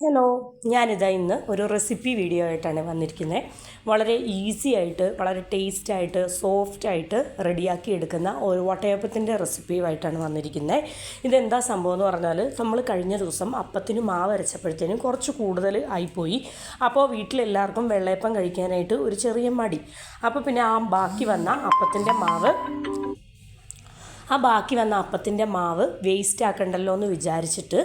Hello ഞാനിതാ ഇന്ന് ഒരു റെസിപ്പി വീഡിയോ ആയിട്ടാണ് വന്നിരിക്കുന്നത് വളരെ ഈസി ആയിട്ട് വളരെ ടേസ്റ്റ് ആയിട്ട് സോഫ്റ്റ് ആയിട്ട് റെഡിയാക്കി എടുക്കുന്ന ഒരു വട്ടയപ്പത്തിന്റെ റെസിപ്പിയുമായിട്ടാണ് വന്നിരിക്കുന്നത് ഇതെന്താ സംഭവം എന്ന് പറഞ്ഞാൽ നമ്മൾ കഴിഞ്ഞ ദിവസം അപ്പത്തിന് മാവ് അരച്ചപ്പോഴത്തേനും കുറച്ച് കൂടുതൽ ആയിപ്പോയി. അപ്പോൾ വീട്ടിലെല്ലാവർക്കും വെള്ളയപ്പം കഴിക്കാനായിട്ട് ഒരു ചെറിയ മടി. അപ്പോൾ പിന്നെ ആ ബാക്കി വന്ന അപ്പത്തിന്റെ മാവ് ആ ബാക്കി വന്ന അപ്പത്തിന്റെ മാവ് വേസ്റ്റ് ആക്കണ്ടല്ലോ എന്ന് വിചാരിച്ചിട്ട്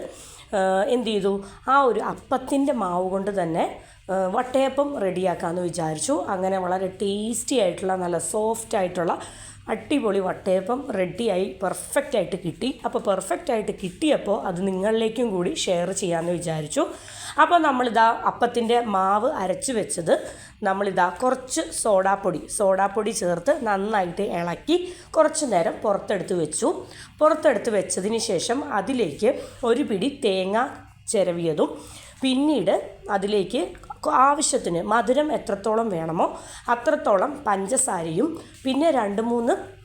എന്ത് ചെയ്തു? ആ ഒരു അപ്പത്തിന്റെ മാവ് കൊണ്ട് തന്നെ വട്ടയപ്പം റെഡിയാക്കാമെന്ന് വിചാരിച്ചു. അങ്ങനെ വളരെ ടേസ്റ്റി ആയിട്ടുള്ള നല്ല സോഫ്റ്റ് ആയിട്ടുള്ള അടിപൊളി വട്ടയപ്പം റെഡിയായി പെർഫെക്റ്റ് ആയിട്ട് കിട്ടി. അപ്പോൾ പെർഫെക്റ്റ് ആയിട്ട് കിട്ടിയപ്പോൾ അത് നിങ്ങളിലേക്കും കൂടി ഷെയർ ചെയ്യാമെന്ന് വിചാരിച്ചു. അപ്പോൾ നമ്മളിതാ അപ്പത്തിന്റെ മാവ് അരച്ച് വെച്ചത് നമ്മളിതാ കുറച്ച് സോഡാപ്പൊടി സോഡാപ്പൊടി ചേർത്ത് നന്നായിട്ട് ഇളക്കി കുറച്ച് നേരം പുറത്തെടുത്ത് വെച്ചു. പുറത്തെടുത്ത് വെച്ചതിന് ശേഷം അതിലേക്ക് ഒരു പിടി തേങ്ങ ചിരവിയതും പിന്നീട് അതിലേക്ക് ആവശ്യത്തിന് മധുരം എത്രത്തോളം വേണമോ അത്രത്തോളം പഞ്ചസാരയും പിന്നെ രണ്ട് മൂന്ന്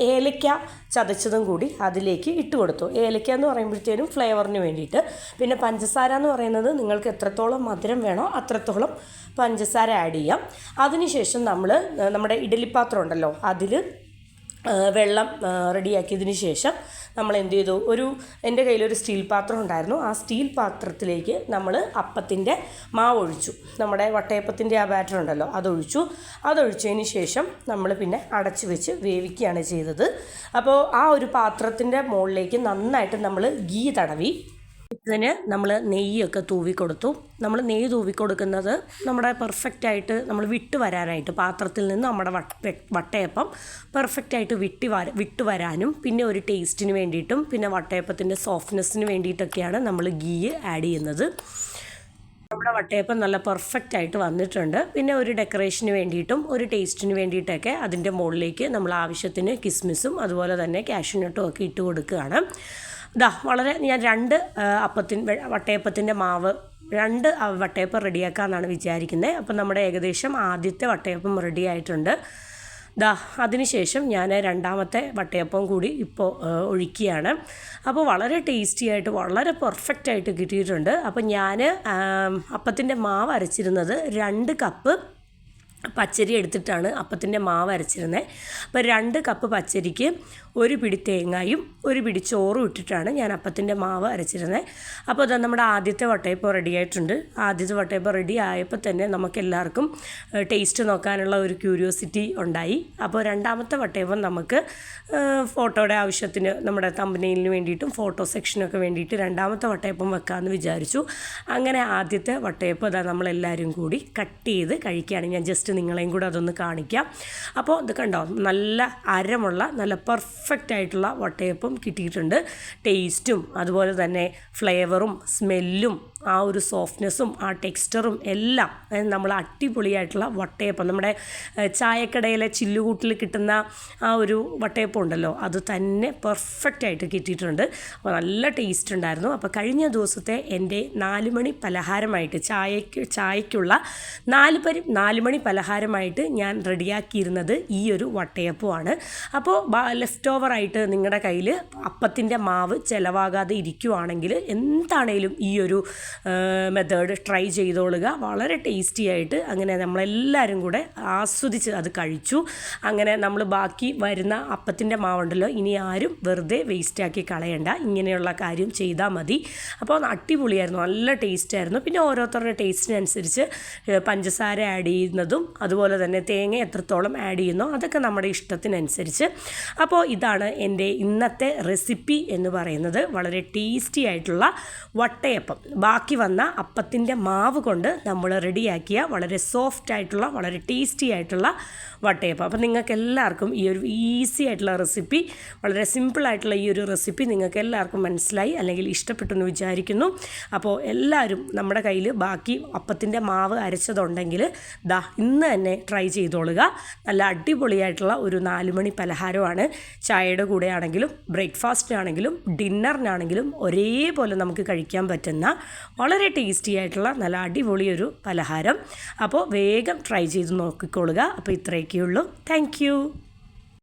ഏലക്ക ചതച്ചതും കൂടി അതിലേക്ക് ഇട്ട് കൊടുത്തു. ഏലക്ക എന്ന് പറയുമ്പോഴത്തേനും ഫ്ലേവറിന് വേണ്ടിയിട്ട്. പിന്നെ പഞ്ചസാര എന്ന് പറയുന്നത് നിങ്ങൾക്ക് എത്രത്തോളം മധുരം വേണോ അത്രത്തോളം പഞ്ചസാര ആഡ് ചെയ്യാം. അതിനുശേഷം നമ്മൾ നമ്മുടെ ഇഡലിപ്പാത്രം ഉണ്ടല്ലോ അതിൽ വെള്ളം റെഡിയാക്കിയതിന് ശേഷം നമ്മൾ എന്ത് ചെയ്തു? ഒരു എന്റെ കയ്യിലൊരു സ്റ്റീൽ പാത്രം ഉണ്ടായിരുന്നു. ആ സ്റ്റീൽ പാത്രത്തിലേക്ക് നമ്മൾ അപ്പത്തിന്റെ മാവ് ഒഴിച്ചു. നമ്മുടെ വട്ടയപ്പത്തിന്റെ ആ ബാറ്റർ ഉണ്ടല്ലോ അതൊഴിച്ചു. അതൊഴിച്ചതിന് ശേഷം നമ്മൾ പിന്നെ അടച്ചു വെച്ച് വേവിക്കുകയാണ് ചെയ്തത്. അപ്പോൾ ആ ഒരു പാത്രത്തിന്റെ മുകളിലേക്ക് നന്നായിട്ട് നമ്മൾ ഗീ തടവി ഇതിന് നമ്മൾ നെയ്യൊക്കെ തൂവി കൊടുത്തു നമ്മൾ നെയ്യ് തൂവി കൊടുക്കുന്നത് നമ്മുടെ പെർഫെക്റ്റായിട്ട് നമ്മൾ വിട്ട് വരാനായിട്ട് പാത്രത്തിൽ നിന്ന് നമ്മുടെ വട്ടയപ്പം പെർഫെക്റ്റായിട്ട് വിട്ടി വര വിട്ട് വരാനും പിന്നെ ഒരു ടേസ്റ്റിന് വേണ്ടിയിട്ടും പിന്നെ വട്ടയപ്പത്തിന്റെ സോഫ്റ്റ്നെസ്സിന് വേണ്ടിയിട്ടൊക്കെയാണ് നമ്മൾ ഗീ ആഡ് ചെയ്യുന്നത്. നമ്മുടെ വട്ടയപ്പം നല്ല പെർഫെക്റ്റ് ആയിട്ട് വന്നിട്ടുണ്ട്. പിന്നെ ഒരു ഡെക്കറേഷന് വേണ്ടിയിട്ടും ഒരു ടേസ്റ്റിന് വേണ്ടിയിട്ടൊക്കെ അതിന്റെ മുകളിലേക്ക് നമ്മൾ ആവശ്യത്തിന് കിസ്മിസും അതുപോലെ തന്നെ ക്യാഷ്യൂനട്ടും ഒക്കെ ഇട്ട് കൊടുക്കുകയാണ്. ഇതാ വളരെ ഞാൻ രണ്ട് അപ്പത്തിൻ വട്ടയപ്പത്തിന്റെ മാവ് രണ്ട് വട്ടയപ്പം റെഡിയാക്കാമെന്നാണ് വിചാരിക്കുന്നത് അപ്പം നമ്മുടെ ഏകദേശം ആദ്യത്തെ വട്ടയപ്പം റെഡി ആയിട്ടുണ്ട്. ദാ അതിനുശേഷം ഞാൻ രണ്ടാമത്തെ വട്ടയപ്പം കൂടി ഇപ്പോൾ ഒഴിക്കുകയാണ്. അപ്പോൾ വളരെ ടേസ്റ്റി ആയിട്ട് വളരെ പെർഫെക്റ്റ് ആയിട്ട് കിട്ടിയിട്ടുണ്ട്. അപ്പോൾ ഞാൻ അപ്പത്തിന്റെ മാവ് അരച്ചിരുന്നത് രണ്ട് കപ്പ് പച്ചരി എടുത്തിട്ടാണ് അപ്പത്തിന്റെ മാവ് അരച്ചിരുന്നത് അപ്പോൾ രണ്ട് കപ്പ് പച്ചരിക്ക് ഒരു പിടി തേങ്ങായും ഒരു പിടി ചോറും ഇട്ടിട്ടാണ് ഞാൻ അപ്പത്തിന്റെ മാവ് അരച്ചിരുന്നത് അപ്പോൾ അത് നമ്മുടെ ആദ്യത്തെ വട്ടയപ്പം റെഡി ആയിട്ടുണ്ട്. ആദ്യത്തെ വട്ടയപ്പം റെഡി ആയപ്പോൾ തന്നെ നമുക്ക് എല്ലാവർക്കും ടേസ്റ്റ് നോക്കാനുള്ള ഒരു ക്യൂരിയോസിറ്റി ഉണ്ടായി. അപ്പോൾ രണ്ടാമത്തെ വട്ടയപ്പം നമുക്ക് ഫോട്ടോയുടെ ആവശ്യത്തിന് നമ്മുടെ തമ്പനയിലിന് വേണ്ടിയിട്ടും ഫോട്ടോ സെക്ഷനൊക്കെ വേണ്ടിയിട്ട് രണ്ടാമത്തെ വട്ടയപ്പം വെക്കാമെന്ന് വിചാരിച്ചു. അങ്ങനെ ആദ്യത്തെ വട്ടയപ്പം അതാ നമ്മളെല്ലാവരും കൂടി കട്ട് ചെയ്ത് കഴിക്കുകയാണ്. ഞാൻ ജസ്റ്റ് നിങ്ങളെയും കൂടെ അതൊന്ന് കാണിക്കാം. അപ്പോൾ ഇത് കണ്ടോ നല്ല അരമുള്ള നല്ല പെർഫെക്റ്റ് ആയിട്ടുള്ള വട്ടയപ്പം കിട്ടിയിട്ടുണ്ട്. ടേസ്റ്റും അതുപോലെ തന്നെ ഫ്ലേവറും സ്മെല്ലും ആ ഒരു സോഫ്റ്റ്നെസ്സും ആ ടെക്സ്റ്ററും എല്ലാം നമ്മൾ അടിപൊളിയായിട്ടുള്ള വട്ടയപ്പം നമ്മുടെ ചായക്കടയിലെ ചില്ലുകൂട്ടിൽ കിട്ടുന്ന ആ ഒരു വട്ടയപ്പം ഉണ്ടല്ലോ അത് തന്നെ പെർഫെക്റ്റ് ആയിട്ട് കിട്ടിയിട്ടുണ്ട്. അപ്പോൾ നല്ല ടേസ്റ്റ് ഉണ്ടായിരുന്നു. അപ്പോൾ കഴിഞ്ഞ ദിവസത്തെ എന്റെ നാലുമണി പലഹാരമായിട്ട് ചായക്ക് ചായക്കുള്ള നാല് പരി നാലുമണി പലഹാരമായിട്ട് ഞാൻ റെഡിയാക്കിയിരുന്നത് ഈ ഒരു വട്ടയപ്പമാണ്. അപ്പോൾ ലെഫ്റ്റ് ഓവർ ആയിട്ട് നിങ്ങളുടെ കയ്യിൽ അപ്പത്തിന്റെ മാവ് ചിലവാകാതെ ഇരിക്കുവാണെങ്കിൽ എന്താണേലും ഈ ഒരു മെത്തേഡ് ട്രൈ ചെയ്തോളുക. വളരെ ടേസ്റ്റി ആയിട്ട് അങ്ങനെ നമ്മളെല്ലാവരും കൂടെ ആസ്വദിച്ച് അത് കഴിച്ചു. അങ്ങനെ നമ്മൾ ബാക്കി വരുന്ന അപ്പത്തിന്റെ മാവുണ്ടല്ലോ ഇനി ആരും വെറുതെ വേസ്റ്റാക്കി കളയണ്ട. ഇങ്ങനെയുള്ള കാര്യം ചെയ്താൽ മതി. അപ്പോൾ അടിപൊളിയായിരുന്നു നല്ല ടേസ്റ്റായിരുന്നു പിന്നെ ഓരോരുത്തരുടെ ടേസ്റ്റിനനുസരിച്ച് പഞ്ചസാര ആഡ് ചെയ്യുന്നതും അതുപോലെ തന്നെ തേങ്ങ എത്രത്തോളം ആഡ് ചെയ്യുന്നോ അതൊക്കെ നമ്മുടെ ഇഷ്ടത്തിനനുസരിച്ച്. അപ്പോൾ ഇതാണ് എന്റെ ഇന്നത്തെ റെസിപ്പി എന്ന് പറയുന്നത്. വളരെ ടേസ്റ്റി ആയിട്ടുള്ള വട്ടയപ്പം. ബാക്കി വന്ന അപ്പത്തിന്റെ മാവ് കൊണ്ട് നമ്മൾ റെഡിയാക്കിയ വളരെ സോഫ്റ്റ് ആയിട്ടുള്ള വളരെ ടേസ്റ്റി ആയിട്ടുള്ള വട്ടയപ്പം. അപ്പം നിങ്ങൾക്ക് എല്ലാവർക്കും ഈ ഒരു ഈസി ആയിട്ടുള്ള റെസിപ്പി വളരെ സിമ്പിൾ ആയിട്ടുള്ള ഈ ഒരു റെസിപ്പി നിങ്ങൾക്ക് എല്ലാവർക്കും മനസ്സിലായി അല്ലെങ്കിൽ ഇഷ്ടപ്പെട്ടു എന്ന് വിചാരിക്കുന്നു. അപ്പോൾ എല്ലാവരും നമ്മുടെ കയ്യിൽ ബാക്കി അപ്പത്തിന്റെ മാവ് അരച്ചതുണ്ടെങ്കിൽ ദാ ഇന്ന് തന്നെ ട്രൈ ചെയ്തോളുക. നല്ല അടിപൊളിയായിട്ടുള്ള ഒരു നാലുമണി പലഹാരമാണ്. ചായയുടെ കൂടെ ആണെങ്കിലും ബ്രേക്ക്ഫാസ്റ്റിനാണെങ്കിലും ഡിന്നറിനാണെങ്കിലും ഒരേപോലെ നമുക്ക് കഴിക്കാൻ പറ്റുന്ന വളരെ ടേസ്റ്റി ആയിട്ടുള്ള നല്ല അടിപൊളിയൊരു പലഹാരം. അപ്പോൾ വേഗം ട്രൈ ചെയ്ത് നോക്കിക്കൊള്ളുക. അപ്പോൾ ഇത്രയൊക്കെയുള്ളൂ. താങ്ക്